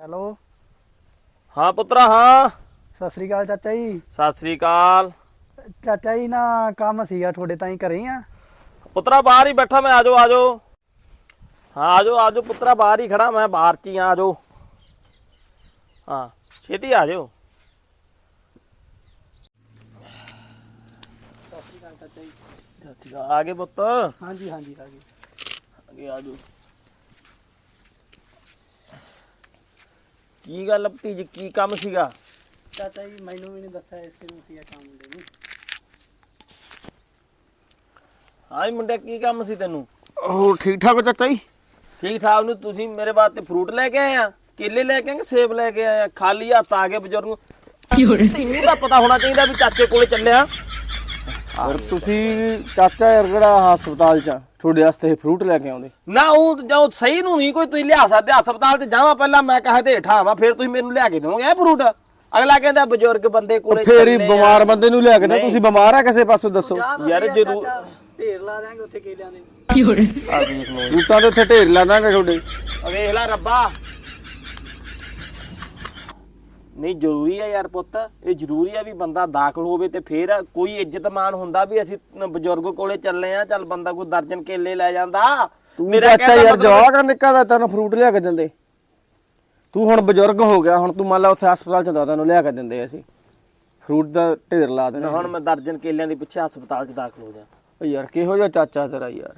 Hello. ਹਾਂ ਪੁੱਤਰਾ ਹਾਂ। ਸਤਿ ਸ੍ਰੀ ਅਕਾਲ ਚਾਚਾ ਜੀ। ਸਤਿ ਸ੍ਰੀ ਅਕਾਲ। ਚਾਚਾ ਜੀ ਨਾ ਕੰਮ ਸੀਗਾ ਤੁਹਾਡੇ ਤਾਈਂ ਘਰੇ ਆ। ਪੁੱਤਰਾ ਬਾਹਰ ਹੀ ਬੈਠਾ ਮੈਂ ਆਜੋ ਆਜੋ। ਹਾਂ ਆਜੋ ਆਜੋ ਪੁੱਤਰਾ ਬਾਹਰ ਹੀ ਖੜਾ ਮੈਂ ਬਾਹਰ ਚ ਹੀ ਆ ਆਜੋ। ਹਾਂ ਛੇਤੀ ਆਜੋ ਸਤਿ ਸ੍ਰੀ ਅਕਾਲ ਚਾਚਾ ਜੀ। ਆ ਗਏ ਪੁੱਤ। ਹਾਂਜੀ ਹਾਂਜੀ ਆ ਗਏ। ਅੱਗੇ ਆਜੋ। ਕੀ ਗੱਲ ਭਤੀਜ ਕੀ ਕੰਮ ਸੀਗਾ? ਚਾਚਾ ਜੀ ਮੈਨੂੰ ਵੀ ਨਹੀਂ ਦੱਸਿਆ ਇਸੇ ਨੂੰ ਸੀਗਾ ਕੰਮ ਦੇ ਨੂੰ। ਹਾਂ ਮੁੰਡਿਆ ਕੀ ਕੰਮ ਸੀ ਤੈਨੂੰ? ਹੋਰ ਠੀਕ ਠਾਕ ਹੋ ਚਾਚਾ ਜੀ? ਠੀਕ ਠਾਕ ਨੂੰ ਤੁਸੀਂ ਮੇਰੇ ਵਾਸਤੇ ਫਰੂਟ ਲੈ ਕੇ ਆਏ ਆ? ਕੇਲੇ ਲੈ ਕੇ ਆਏ ਕਿ ਸੇਬ ਲੈ ਕੇ ਆਏ ਆ? ਖਾਲੀ ਹੱਥ ਆ ਗਏ ਬਜ਼ੁਰਗ ਨੂੰ। ਤੈਨੂੰ ਤਾਂ ਪਤਾ ਹੋਣਾ ਚਾਹੀਦਾ ਵੀ ਚਾਚੇ ਕੋਲੇ ਚੱਲਿਆ। ਪਰ ਤੁਸੀਂ ਚਾਚਾ ਯਾਰ ਕਿਹੜਾ ਹਸਪਤਾਲ ਚ? ਤੁਹਾਡੇ ਵਾਸਤੇ ਇਹ ਫਰੂਟ ਲੈ ਕੇ ਆਉਂਦੇ? ਨਾ ਉਹ ਜੋ ਸਹੀ ਨੂੰ ਨਹੀਂ ਕੋਈ ਤੁਸੀਂ ਲਿਆ ਸਕਦੇ ਹਸਪਤਾਲ ਤੇ ਜਾਵਾਂ ਪਹਿਲਾਂ ਮੈਂ ਕਹੇ ਤੇ ਹੇਠਾਂ ਆਵਾਂ ਫਿਰ ਤੁਸੀਂ ਮੈਨੂੰ ਲਿਆ ਕੇ ਦੋਗੇ ਇਹ ਫਰੂਟ ਅਗਲਾ ਕਹਿੰਦਾ ਬਜ਼ੁਰਗ ਬੰਦੇ ਕੋਲੇ ਫੇਰ ਹੀ। ਬਿਮਾਰ ਬੰਦੇ ਨੂੰ ਲਿਆ ਕੇ ਦੇ ਨਹੀਂ। ਤੁਸੀਂ ਬਿਮਾਰ ਆ ਕਿਸੇ ਪਾਸੋਂ ਦੱਸੋ। ਯਾਰ ਜ਼ਰੂਰ ਢੇਰ ਲਾ ਦਾਂਗੇ ਉੱਥੇ ਕੇਲਿਆਂ ਦੇ। ਆ ਦੇਖ ਲਓ ਦੇ ਉੱਥੇ ਢੇਰ ਲਾ ਦਾਂਗੇ ਤੁਹਾਡੇ। ਆ ਵੇਖ ਲੈ ਰੱਬਾ। ਨਹੀਂ ਜ਼ਰੂਰੀ ਹੈ ਯਾਰ ਪੁੱਤ। ਇਹ ਜ਼ਰੂਰੀ ਹੈ ਵੀ ਬੰਦਾ ਦਾਖਲ ਹੋਵੇ ਤੇ ਫੇਰ ਕੋਈ ਇੱਜ਼ਤਮਾਨ ਹੁੰਦਾ ਵੀ ਅਸੀਂ ਬਜ਼ੁਰਗ ਕੋਲੇ ਚੱਲੇ ਆ ਚੱਲ ਬੰਦਾ ਕੋਈ ਦਰਜਨ ਕੇਲੇ ਲੈ ਜਾਂਦਾ। ਮੇਰਾ ਦਾ ਯਾਰ ਜਵਾਕ ਆ ਨਿੱਕਾ ਦਾ ਤੈਨੂੰ ਫਰੂਟ ਲਿਆ ਕੇ ਦਿੰਦੇ। ਤੂੰ ਹੁਣ ਬਜ਼ੁਰਗ ਹੋ ਗਿਆ ਹੁਣ ਤੂੰ ਮੰਨ ਲਾ ਉੱਥੇ ਹਸਪਤਾਲ ਚ ਹੁੰਦਾ ਤੈਨੂੰ ਲਿਆ ਕੇ ਦਿੰਦੇ ਅਸੀਂ। ਫਰੂਟ ਦਾ ਢੇਰ ਲਾ ਦੇਣਾ ਹੁਣ ਮੈਂ ਦਰਜਨ ਕੇਲਿਆਂ ਦੇ ਪਿੱਛੇ ਹਸਪਤਾਲ 'ਚ ਦਾਖਲ ਹੋ ਜਾ ਓ ਯਾਰ ਕਿਹੋ ਜਿਹਾ ਚਾਚਾ ਤੇਰਾ ਯਾਰ?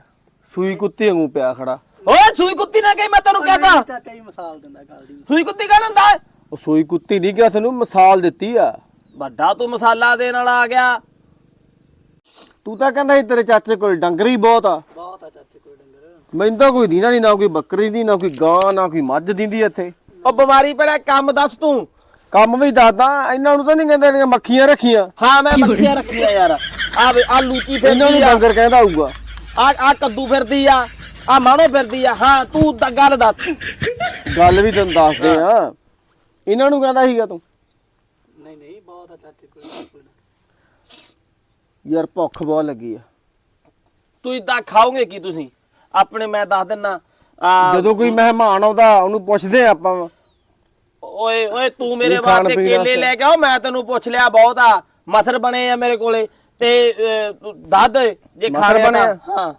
ਸੂਈ ਕੁੱਤੀ ਵਾਂਗੂ ਪਿਆ ਖੜਾ। ਓਏ ਸੂਈ ਕੁੱਤੀ ਨਾ ਕਹੀ ਮੈਂ ਤੈਨੂੰ ਕਹਤਾ। ਚਾਚਾ ਜੀ ਮਿਸਾਲ ਦਿੰਦਾ ਗੱਲ ਦੀ। ਸੂਈ ਕੁੱਤੀ ਕਹਿ ਹੁੰਦਾ? ਹੈ? ਉਹ ਸੂਈ ਕੁੱਤੀ ਨਹੀਂ ਗਿਆ ਤੈਨੂੰ ਮਿਸਾਲ ਦਿੱਤੀ ਆ। ਵੱਡਾ ਤੂੰ ਮਸਾਲਾ ਦੇਣ ਵਾਲਾ ਆ ਗਿਆ। ਤੂੰ ਤਾਂ ਕਹਿੰਦਾ ਸੀ ਤੇਰੇ ਚਾਚੇ ਕੋਲ ਡੰਗਰੀ ਬਹੁਤ ਆ। ਬਹੁਤ ਆ ਚਾਚੇ ਕੋਈ ਡੰਗਰ। ਮੈਨੂੰ ਤਾਂ ਕੋਈ ਦੀਨਾ ਨਹੀਂ ਨਾ ਕੋਈ ਬੱਕਰੀ ਦੀ ਨਾ ਕੋਈ ਗਾਂ ਨਾ ਕੋਈ ਮੱਝ ਦਿੰਦੀ ਇੱਥੇ। ਉਹ ਬਿਮਾਰੀ ਪਹਿਲਾਂ ਕੰਮ ਦੱਸ ਤੂੰ। ਕੰਮ ਵੀ ਦੱਸਦਾ ਇਹਨਾਂ ਨੂੰ ਤਾਂ ਨਹੀਂ ਕਹਿੰਦੇ ਜਿਹੜੀਆਂ ਮੱਖੀਆਂ ਰੱਖੀਆਂ। ਹਾਂ ਮੈਂ ਮੱਖੀਆਂ ਰੱਖੀਆਂ ਯਾਰ। ਆ ਵੇ ਆ ਲੂਚੀ ਇਹਨਾਂ ਨੂੰ ਫਿਰਦੀ ਆ ਡੰਗਰ ਕਹਿੰਦਾ ਹੋਊਗਾ। ਆ ਆ ਕੱਦੂ ਫਿਰਦੀ ਆ ਆ ਮਾਣੋ ਫਿਰਦੀ ਆ। ਹਾਂ ਤੂੰ ਤਾਂ ਗੱਲ ਦੱਸ। ਗੱਲ ਵੀ ਤੈਨੂੰ ਦੱਸਦੇ ਆ। ਇਹਨਾਂ ਨੂੰ ਕਹਿੰਦਾ ਸੀਗਾ ਤੂੰ? ਨਹੀਂ ਨਹੀਂ ਬਹੁਤ ਆ ਚਾਚੇ ਕੋਈ ਕੋਈ ਨਾ। ਯਾਰ ਭੁੱਖ ਬਹੁਤ ਲੱਗੀ ਆ। ਤੁਸੀਂ ਤਾਂ ਖਾਓਗੇ ਕੀ ਤੁਸੀਂ? ਆਪਣੇ ਮੈਂ ਦੱਸ ਦਿੰਨਾ ਆ ਜਦੋਂ ਕੋਈ ਮਹਿਮਾਨ ਆਉਂਦਾ ਉਹਨੂੰ ਪੁੱਛਦੇ ਆ ਆਪਾਂ। ਓਏ ਓਏ ਤੂੰ ਮੇਰੇ ਖਾਣ ਵਾਸਤੇ ਪੀਣ ਕੇਲੇ ਵਾਸਤੇ। ਲੈ ਕੇ ਆਓ ਮੈਂ ਤੈਨੂੰ ਪੁੱਛ ਲਿਆ ਬਹੁਤ ਆ। ਮਸਰ ਬਣੇ ਆ ਮੇਰੇ ਕੋਲੇ ਤੇ ਅਹ, ਤੂੰ ਦੱਸ ਦੇ ਜੇ ਮਸਰ ਖਾਣੇ ਬਣੇ ਆ? ਹਾਂ।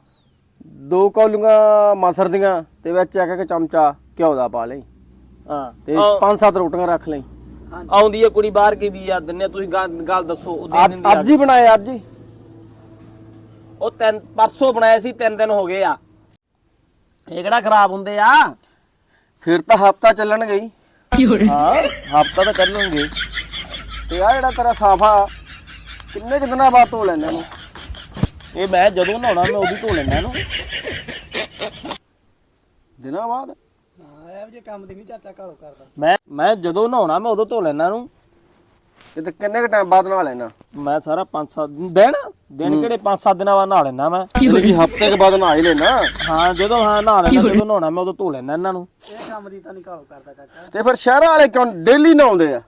ਦੋ ਕੌਲੀਆਂ ਮਸਰ ਦੀਆਂ ਤੇ ਵਿੱਚ ਇੱਕ ਇੱਕ ਚਮਚਾ ਘਿਓ ਦਾ ਪਾ ਲਈ। ਹਾਂ। ਤੇ ਪੰਜ ਸੱਤ ਰੋਟੀਆਂ ਰੱਖ ਲਈ। ਆਉਂਦੀ ਹੈ ਕੁੜੀ ਬਾਹਰ ਕੇ ਵੀ ਆ ਦਿੰਨੇ ਤੁਸੀਂ ਗੱਲ ਗੱਲ ਦੱਸੋ ਉਹ ਦੇ ਅੱਜ ਦਿੰਦੀ ਆ। ਅੱਜ ਹੀ ਬਣਾਏ ਅੱਜ ਹੀ। ਉਹ ਤਿੰਨ ਪਰਸੋਂ ਬਣਾਏ ਸੀ ਤਿੰਨ ਦਿਨ ਹੋ ਗਏ ਆ। ਇਹ ਕਿਹੜਾ ਖਰਾਬ ਹੁੰਦੇ ਆ? ਫਿਰ ਤਾਂ ਹਫਤਾ ਚੱਲਣਗੇ ਹੀ ਹਾਂ ਹਫਤਾ ਤਾਂ ਚੱਲਣਗੇ। ਤੇ ਆ ਜਿਹੜਾ ਤੇਰਾ ਸਾਫਾ ਕਿੰਨੇ ਕੁ ਦਿਨਾਂ ਬਾਅਦ ਧੋ ਲੈਂਦਾ ਨੂੰ ਇਹ ਮੈਂ ਜਦੋਂ ਨਹਾਉਣਾ ਮੈਂ ਉਦੋਂ ਧੋ ਲੈਣਾ ਇਹਨੂੰ। ਦਿਨਾਂ ਬਾਅਦ? ਹਾਂ ਇਹੋ ਜਿਹੇ ਕੰਮ ਦੀ ਨਹੀਂ ਚਾਚਾ ਘਾਲੋ ਕਰਦਾ। ਮੈਂ ਮੈਂ ਜਦੋਂ ਨਹਾਉਣਾ ਮੈਂ ਉਦੋਂ ਧੋ ਲੈਣਾ ਇਹਨੂੰ। ਤੇ ਤੇ ਕਿੰਨੇ ਕੁ ਟਾਈਮ ਬਾਅਦ ਨਹਾ ਲੈਣਾ ਮੈਂ ਸਾਰਾ 5-7 ਦਿਨ ਦਿਨ ਕਿਹੜੇ 5-7 ਦਿਨਾਂ ਬਾਅਦ ਨਹਾ ਲੈਣਾ ਮੈਂ? ਯਾਨੀ ਕਿ ਹਫ਼ਤੇ ਕੇ ਬਾਅਦ ਨਹਾ ਹੀ ਲੈਣਾ ਹਾਂ ਜਦੋਂ ਹਾਂ ਨਹਾ ਲੈਣਾ ਜਦੋਂ ਨਹਾਉਣਾ ਮੈਂ ਉਦੋਂ ਧੋ ਲੈਣਾ ਇਹਨਾਂ ਨੂੰ। ਇਹ ਕੰਮ ਦੀ ਤਾਂ ਨਹੀਂ ਘਾਲੋ ਕਰਦਾ ਚਾਚਾ। ਤੇ ਫਿਰ ਸ਼ਹਿਰਾਂ ਵਾਲੇ ਕਿਉਂ ਡੇਲੀ ਨਹਾਉਂਦੇ ਆ?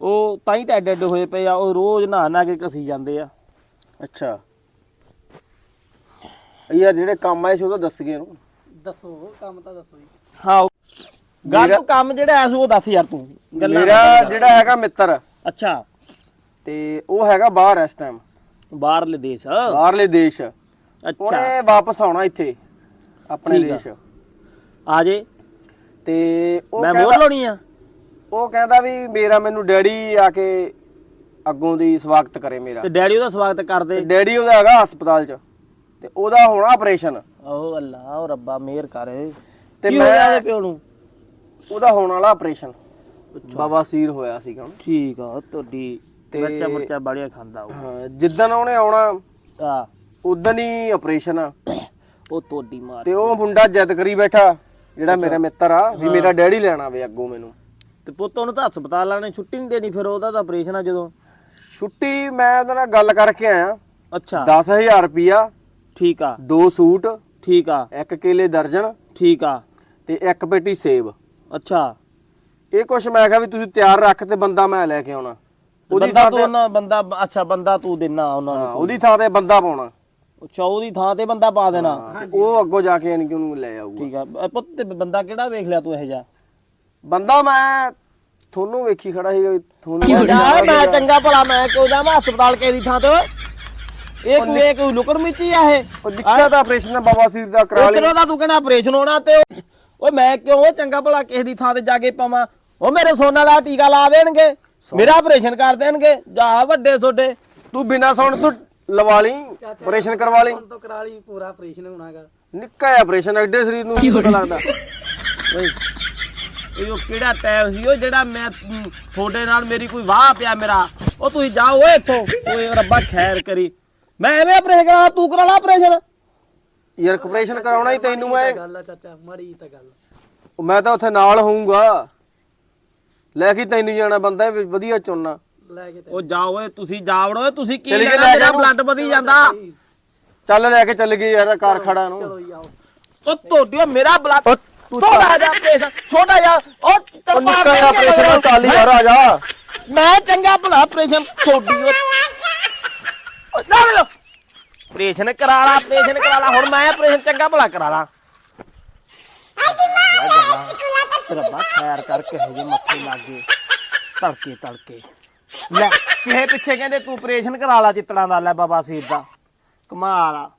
ਉਹ ਤਾਂ ਹੀ ਤਾਂ ਐਡੇ ਐਡੇ ਹੋਏ ਪਏ ਆ ਉਹ ਰੋਜ਼ ਨਹਾ ਨਹਾ ਕੇ ਘਸੀ ਜਾਂਦੇ ਆ। ਅੱਛਾ। ਯਾਰ ਜਿਹੜੇ ਕੰਮ ਆਏ ਸੀ ਉਹ ਤਾਂ ਦੱਸ ਗਏ ਇਹਨੂੰ। ਦੱਸੋ ਕੰਮ ਤਾਂ ਦੱਸੋ ਜੀ। ਹਾਂ ਉਹ- ਗੱਲ ਤੂੰ ਕੰਮ ਜਿਹੜਾ ਐ ਉਹ ਦੱਸ ਯਾਰ ਤੂੰ ਗੱਲਾਂ ਨਾ ਮੇਰਾ ਕਰ। ਜਿਹੜਾ ਹੈਗਾ ਮਿੱਤਰ। ਅੱਛਾ। ਤੇ ਉਹ ਹੈਗਾ ਬਾਹਰ ਇਸ ਟਾਈਮ ਬਾਹਰਲੇ ਦੇਸ਼। ਬਾਹਰਲੇ ਦੇਸ਼। ਅੱਛਾ। ਉਹਨੇ ਵਾਪਸ ਆਉਣਾ ਇੱਥੇ ਆਪਣੇ ਠੀਕ ਆ। ਦੇਸ਼। ਆ ਜੇ। ਤੇ ਉਹ ਮੈਂ ਮੋਹਰ ਕਹਿੰਦਾ ਲਾਉਣੀ ਆ? ਉਹ ਕਹਿੰਦਾ ਵੀ ਮੇਰਾ ਮੈਨੂੰ ਡੈਡੀ ਆ ਕੇ ਅੱਗੋਂ ਦੀ ਸਵਾਗਤ ਕਰੇ ਮੇਰਾ। ਤੇ ਡੈਡੀ ਉਹਦਾ ਸਵਾਗਤ ਕਰਦੇ? ਤੇ ਡੈਡੀ ਉਹਦਾ ਹੈਗਾ ਹਸਪਤਾਲ 'ਚ। ਤੇ ਉਹਦਾ ਹੋਣਾ ਆਪਰੇਸ਼ਨ। ਓ ਅੱਲਾ ਓ ਰੱਬਾ ਮਿਹਰ ਕਰ। ਤੇ ਮੈਂ- ਉਹਦੇ ਪਿਓ ਨੂੰ? ਉਹਦਾ ਹੋਣ ਵਾਲਾ ਆਪਰੇਸ਼ਨ ਬਵਾਸੀਰ ਹੋਇਆ ਸੀਗਾ ਉਹਨੂੰ। ਠੀਕ ਆ ਤੁਹਾਡੀ ਤੇ- ਮਿਰਚਾ ਮੁਰਚਾ ਬੜੀਆਂ ਖਾਂਦਾ ਉਹ। ਹਾਂ ਜਿੱਦਣ ਉਹਨੇ ਆਉਣਾ ਆ। ਉਦੋਂ ਹੀ ਆਪਰੇਸ਼ਨ ਆ। ਉਹ ਤੁਹਾਡੀ ਮਾਰ ਤੇ ਉਹ ਮੁੰਡਾ ਜਿੱਦ ਕਰੀ ਬੈਠਾ ਜਿਹੜਾ ਮੇਰਾ ਮਿੱਤਰ ਆ ਵੀ ਮੇਰਾ ਡੈਡੀ ਲੈਣਾ ਵੇ ਅੱਗੋਂ ਮੈਨੂੰ। ਤੇ ਪੁੱਤ ਉਹਨੂੰ ਤਾਂ ਹਸਪਤਾਲ ਨੇ ਛੁੱਟੀ ਨਹੀਂ ਦੇਣੀ ਫਿਰ ਉਹਦਾ ਤਾਂ ਆਪਰੇਸ਼ਨ ਆ ਜਦੋਂ? ਛੁੱਟੀ ਮੈਂ ਉਹਦੇ ਨਾਲ ਗੱਲ ਕਰਕੇ ਆਇਆ। ਅੱਛਾ। 10000 ਰੁਪਿਆ ਠੀਕ ਆ। ਦੋ ਸੂਟ। ਠੀਕ ਆ। ਇੱਕ ਕੇਲੇ ਦਰਜਨ। ਠੀਕ ਆ। ਤੇ ਇੱਕ ਪੇਟੀ ਸੇਬ। ਅੱਛਾ। ਇਹ ਕੁਛ ਮੈਂ ਕਿਹਾ ਵੀ ਤੁਸੀਂ ਤਿਆਰ ਰੱਖ ਤੇ ਬੰਦਾ ਮੈਂ ਲੈ ਕੇ ਆਉਣਾ। ਉਹਦੀ ਥਾਂ ਤੂੰ ਉਹਨਾਂ ਬੰਦਾ ਅੱਛਾ ਬੰਦਾ ਤੂੰ ਦੇਣਾ ਉਹਨਾਂ ਨੂੰ ਉਹਦੀ ਥਾਂ ਤੇ ਬੰਦਾ ਪਾਉਣਾ। ਅੱਛਾ ਉਹਦੀ ਥਾਂ ਤੇ ਬੰਦਾ ਪਾ ਦੇਣਾ। ਉਹ ਅੱਗੋਂ ਜਾ ਕੇ ਯਾਨੀ ਕਿ ਉਹਨੂੰ ਲੈ ਆਊਗਾ। ਠੀਕ ਆ। ਪੁੱਤ ਤੇ ਬੰਦਾ ਕਿਹੜਾ ਵੇਖ ਲਿਆ ਤੂੰ ਇਹ ਜਾ ਬੰਦਾ ਮੈਂ ਤੁਹਾਨੂੰ ਵੇਖੀ ਖੜਾ ਸੀ ਤੁਹਾਨੂੰ ਮੈਂ ਚੰਗਾ ਭਲਾ ਮੈਂ ਕਿਉਂ ਜਾਵਾਂ ਹਸਪਤਾਲ ਕੇ ਦੀ ਥਾਂ ਤੇ ਓਏ? ਇਹ ਕੋਈ ਇਹ ਕੋਈ ਲੁਕਣ ਮਿੱਚੀ ਆ ਇਹ? ਉਹ ਨਿੱਕਾ ਦਾ ਆਪਰੇਸ਼ਨ ਬਾਬਾ ਸੀਰ ਦਾ ਕਰਾ ਲਈ ਇਧਰੋਂ ਦਾ ਤੂੰ ਕਹਿੰਦਾ ਆਪਰੇਸ਼ਨ ਹੋਣਾ ਤੇ ਉਹ- ਓਏ ਮੈਂ ਕਿਉਂ ਓਏ ਚੰਗਾ ਭਲਾ ਕਿਸੇ ਦੀ ਥਾਂ ਤੇ ਜਾ ਕੇ ਪਾਵਾਂ? ਉਹ ਮੇਰੇ ਸੋਨਾ ਦਾ ਟੀਕਾ ਲਾ ਦੇਣਗੇ। ਮੇਰਾ ਆਪਰੇਸ਼ਨ ਕਰ ਦੇਣਗੇ। ਜਾ ਵੱਡੇ ਤੁਹਾਡੇ। ਤੂੰ ਬਿਨਾ ਸੁਣ ਤੂੰ ਲਵਾ ਲਈ ਆਪਰੇਸ਼ਨ ਕਰਵਾ ਲਈ। ਤੋਂ ਕਰਾ ਲਈ ਪੂਰਾ ਆਪਰੇਸ਼ਨ ਹੋਣਾਗਾ। ਨਿੱਕਾ ਆਪਰੇਸ਼ਨ ਐਡੇ ਸਰੀਰ ਨੂੰ ਪਤਾ ਲੱਗਦਾ। ਓਏ ਇਹ ਉਹ ਕਿਹੜਾ ਟਾਈਮ ਸੀ? ਉਹ ਜਿਹੜਾ ਮੈਂ ਮ, ਤੁਹਾਡੇ ਨਾਲ ਮੇਰੀ ਕੋਈ ਵਾਹ ਪਿਆ ਮੇਰਾ। ਉਹ ਤੁਸੀਂ ਜਾਓ ਓਏ ਇੱਥੋਂ। ਓਏ ਰੱਬਾ ਖੈਰ ਕਰੀ। ਮੈਂ ਐਵੇਂ ਆਪਰੇਸ਼ਨ ਕਰਾ ਤੂੰ ਕਰਾ ਲਾ ਆਪਰੇਸ਼ਨ ਯਾਰ ਆਪਰੇਸ਼ਨ ਕਰਾਉਣਾ ਹੀ ਤੈਨੂੰ ਮੈਂ। ਗੱਲ ਆ ਚਾਚਾ ਮਾੜੀ ਤਾਂ ਗੱਲ ਮੈਂ ਤਾਂ ਉੱਥੇ ਨਾਲ ਹੋਊਂਗਾ। ਲੈ ਕੇ ਤੈਨੂੰ ਜਾਣਾ ਬੰਦਾ ਵੀ ਵਧੀਆ ਚੁਣਨਾ। ਲੈ ਕੇ ਉਹ ਜਾਓ ਓਏ ਤੁਸੀਂ ਜਾਵੜੋ ਓਏ ਤੁਸੀਂ ਕੀ ਚਲੀ ਗਏ ਲੈਣਾ? ਲੈ ਮੇਰਾ ਜਾਓ। ਬਲੱਡ ਵਧੀ ਜਾਂਦਾ। ਚੱਲ ਲੈ ਕੇ ਚੱਲ ਗਈ ਯਾਰ ਕਾਰ ਖੜਾ ਨੂੰ। ਚਲੋ ਜੀ ਆਓ। ਉਹ ਤੁਹਾਡੀ ਮੇਰਾ ਬਲੱਡ ਉਹ ਤੂੰ ਛੋਟਾ ਜਿਹਾ ਆਪਰੇਸ਼ਨ ਛੋਟਾ ਜਿਹਾ। ਉਹ ਉਹ ਨਿੱਕਾ ਜਿਹਾ ਆਪਰੇਸ਼ਨ। ਚੱਲ ਯਾਰ ਆ ਜਾ। ਮੈਂ ਚੰਗਾ ਭਲਾ ਆਪਰੇਸ਼ਨ ਤੁਹਾਡੀ ਨਾ ਮਿਲੋ। ਆਪਰੇਸ਼ਨ ਕਰਾ ਲਾ ਆਪਰੇਸ਼ਨ ਕਰਾ ਲਾ। ਹੁਣ ਮੈਂ ਆਪਰੇਸ਼ਨ ਚੰਗਾ ਭਲਾ ਕਰਾ ਲਾ। ਰੱਬਾ ਖੈਰ ਕਰਕੇ ਹਜੇ ਮੱਥੇ ਲੱਗੇ ਤੜਕੇ ਤੜਕੇ। ਲੈ ਕਿਸੇ ਪਿੱਛੇ ਕਹਿੰਦੇ ਤੂੰ ਆਪਰੇਸ਼ਨ ਕਰਾ ਲਾ ਚਿੱਤੜਾਂ ਦਾ। ਲੈ ਬਾਬਾ ਸੀਰ ਦਾ। ਕਮਾਲ ਆ।